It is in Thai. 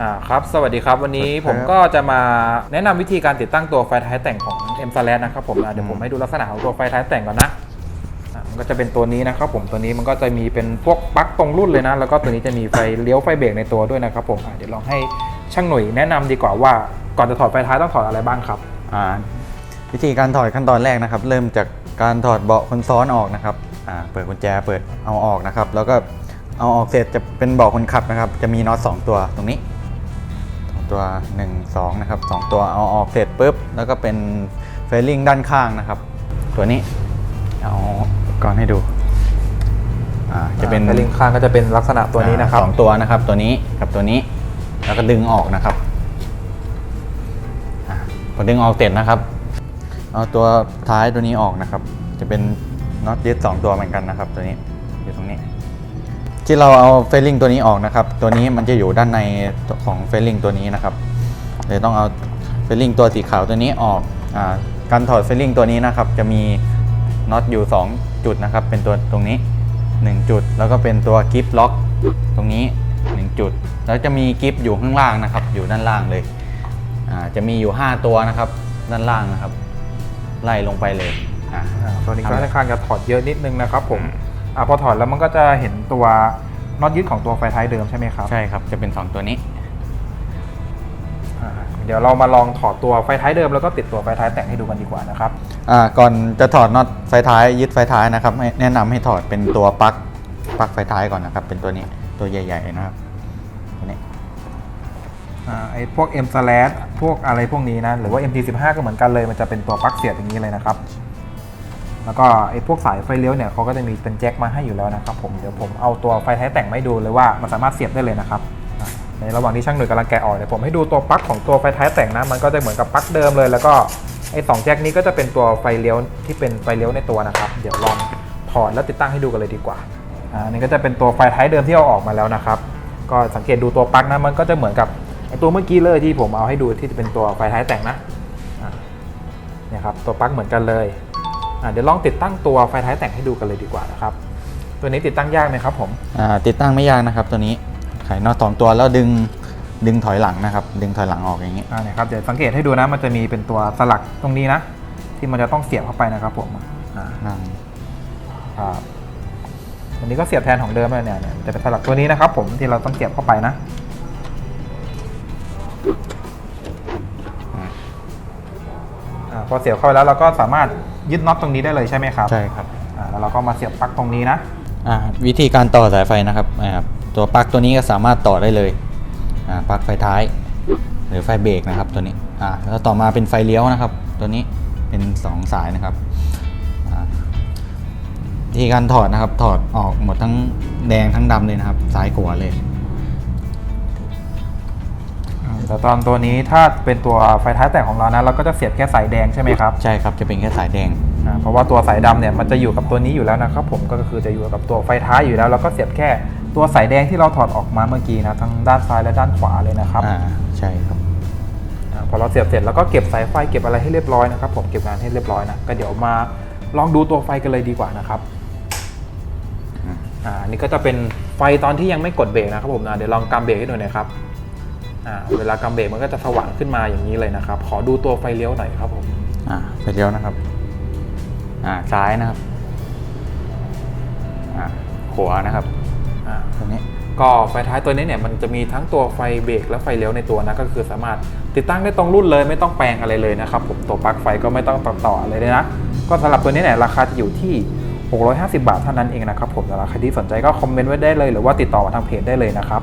อ่าครับ สวัสดีครับ วันนี้สวัสดีคผรับมก็จะมาแนะนำวิธีการติดตั้งตัวไฟท้ายแต่งของ m s l a s นะครับผมอะเดี๋ยวผมให้ดูลักษณะของตัวไฟท้ายแต่งก่อนนะอะมันก็จะเป็นตัวนี้นะครับผมตัวนี้มันก็จะมีเป็นพวกปลั๊กตรงรุ่นเลยนะ แล้วก็ตัวนี้จะมีไฟเลี้ยวไฟเบรกในตัวด้วยนะครับผมอะเดี๋ยวลองให้ช่างหน่ยแนะนำดีกว่าว่าก่อนจะถอดไฟท้ายต้องถอดอะไรบ้างครับ อ่าวิธีการถอดขั้นตอนแรกนะครับ เริ่มจากการถอดเบาะคนซ้อนออกนะครับอ่าเปิดกุญแจเปิดเอาออกนะครับ แล้วก็เอาออกเสร็จจะเป็นเบาะคนขับนะครับ จะมีน็อตสองตัวตรงนี้สอง ตัว 1 2 นะครับสองตัวเอาออกเสร็จปุ๊บ แล้วก็เป็นเฟลลิงด้านข้างนะครับ ตัวนี้ เอาก่อนให้ดูอ่าจะเป็นไฟลิงข้างก็จะเป็นลักษณะตัวนี้นะครับสองตัวนะครับ ตัวนี้กับตัวนี้ แล้วก็ดึงออกนะครับอ่าพอดึงออกเสร็จนะครับ เอาตัวท้ายตัวนี้ออกนะครับ จะเป็นน็อตยึด2ตัวเหมือนกันนะครับตัวนี้อยู่ตรงนี้ ที่เราเอาเฟลลิงตัวนี้ออกนะครับ ตัวนี้มันจะอยู่ด้านในของเฟลลิงตัวนี้นะครับเลยต้องเอาเฟลลิงตัวสีขาวตัวนี้ออกอการถอดเฟลลิงตัวนี้นะครับ จะมีน็อตอยู่ 2 จุดนะครับ เป็นตัวตรงนี้ 1 จุด แล้วก็เป็นตัวกิฟล็อกตรงนี้ 1 จุด แล้วจะมีกิฟอยู่ข้างล่างนะครับ อยู่ด้านล่างเลยจะมีอยู่ 5 ตัวนะครับ ด้านล่างนะครับ ไล่ลงไปเลยอ่าอ่าตัวนี้ก็ทำค่อนข้างจะถอดเยอะนิดนึงนะครับผม อืมอ่าพอถอดแล้วมันก็จะเห็นตัวน็อตยึดของตัวไฟท้ายเดิมใช่ไหมครับใช่ครับ จะเป็น 2 ตัวนี้ อ่าเดี๋ยวเรามาลองถอดตัวไฟท้ายเดิมแล้วก็ติดตัวไฟท้ายแต่งให้ดูกันดีกว่านะครับ อ่าก่อนจะถอดน็อตไฟท้ายยึดไฟท้ายนะครับให้แนะนำให้ถอดเป็นตัวปลั๊กปลั๊กไฟท้ายก่อนนะครับ เป็นตัวนี้ตัวใหญ่ๆนะครับตัวนี้อ่าไอ้พวก M slash พวกอะไรพวกนี้นะ หรือว่า MT15 ก็เหมือนกันเลย มันจะเป็นตัวปลั๊กเสียบอย่างนี้เลยนะครับ แล้วก็ไอ้พวกสายไฟเลี้ยวเนี่ยเขาก็จะมีเป็นแจ็คมาให้อยู่แล้วนะครับผมเดี๋ยวผมเอาตัวไฟท้ายแต่งมาให้ดูเลยว่ามันสามารถเสียบได้เลยนะครับในระหว่างที่ช่างหน่ยกำลังแกะออกเดี๋ยวผมให้ดูตัวปลั๊กของตัวไฟท้ายแต่งนะมันก็จะเหมือนกับปลั๊กเดิมเลย แล้วก็ไอ้สองแจ็คนี้ก็จะเป็นตัวไฟเลี้ยวที่เป็นไฟเลี้ยวในตัวนะครับ เดี๋ยวลองถอดแล้วติดตั้งให้ดูกันเลยดีกว่าอ่านี่ก็จะเป็นตัวไฟท้ายเดิมที่เอาออกมาแล้วนะครับ ก็สังเกตดูตัวปลั๊กนะมันก็จะเหมือนกับไอ้ตัวเมื่อกี้เลยที่ผมเอาให้ดูที่เป็นตัวไฟท้ายแต่งนะอ่าเนี่ยครับตัวปลั๊กเหมือนกันเลย เดี๋ยวลองติดตั้งตัวไฟท้ายแต่งให้ดูกันเลยดีกว่านะครับ ตัวนี้ติดตั้งยากไหมครับผมอ่าติดตั้งไม่ยากนะครับ ตัวนี้ไขน็อตสองตัวแล้วดึงดึงถอยหลังนะครับ ดึงถอยหลังออกอย่างนี้อ่าเนี่ยครับเดี๋ยวสังเกตให้ดูนะมันจะมีเป็นตัวสลักตรงนี้นะ ที่มันจะต้องเสียบเข้าไปนะครับผมอ่านั่งครับอันนี้ก็เสียบแทนของเดิมเลยเนี่ยเนี่ยจะเป็นสลักตัวนี้นะครับ ผมที่เราต้องเสียบเข้าไปนะ พอเสียบเข้าไปแล้วเราก็สามารถยึดน็อตตรงนี้ได้เลยใช่ไหมครับใช่ครับอ่าแล้วเราก็มาเสียบปลั๊กตรงนี้นะอ่าวิธีการต่อสายไฟนะครับอ่าตัวปลั๊กตัวนี้ก็สามารถต่อได้เลยอ่าปลั๊กไฟท้าย หรือไฟเบรกนะครับตัวนี้อ่าแล้วต่อมาเป็นไฟเลี้ยวนะครับ ตัวนี้เป็นสองสายนะครับอ่าวิธีการถอดนะครับถอดออกหมดทั้งแดงทั้งดำเลยนะครับซ้ายขวาเลย แต่ตอนตัวนี้ถ้าเป็นตัวไฟท้ายแต่งของเรานะเราก็จะเสียบแค่สายแดงใช่ไหมครับใช่ครับจะเป็นแค่สายแดงอ่าเพราะว่าตัวสายดำเนี่ยมันจะอยู่กับตัวนี้อยู่แล้วนะครับผมก็คือจะอยู่กับตัวไฟท้ายอยู่แล้วเราก็เสียบแค่ตัวสายแดงที่เราถอดออกมาเมื่อกี้นะทั้งด้านซ้ายและด้านขวาเลยนะครับอ่าใช่ครับอาพอเราเสียบเสร็จแล้วก็เก็บสายไฟเก็บอะไรให้เรียบร้อยนะครับผมเก็บงานให้เรียบร้อยนะก็เดี๋ยวมาลองดูตัวไฟกันเลยดีกว่านะครับอืมอ่าอันนี่ก็จะเป็นไฟตอนที่ยังไม่กดเบรกนะครับผมนะเดี๋ยวลองกำเบรกให้ดูหน่อยครับ อ่าเวลากำเบรกมันก็จะสว่างขึ้นมาอย่างนี้เลยนะครับ ขอดูตัวไฟเลี้ยวหน่อยครับผม อ่าไฟเลี้ยวนะครับ อ่าซ้ายนะครับ อ่าขวานะครับอ่าตัวนี้ ก็ไฟท้ายตัวนี้เนี่ยมันจะมีทั้งตัวไฟเบรกและไฟเลี้ยวในตัวนะก็คือสามารถติดตั้งได้ตรงรุ่นเลยไม่ต้องแปลงอะไรเลยนะครับผมตัวปลั๊กไฟก็ไม่ต้องต่อต่ออะไรเลยนะ ก็สำหรับตัวนี้เนี่ยราคาจะอยู่ที่ 650 บาทเท่านั้นเองนะครับผมสำหรับใครที่สนใจก็คอมเมนต์ไว้ได้เลยหรือว่าติดต่อมาทางเพจได้เลยนะครับ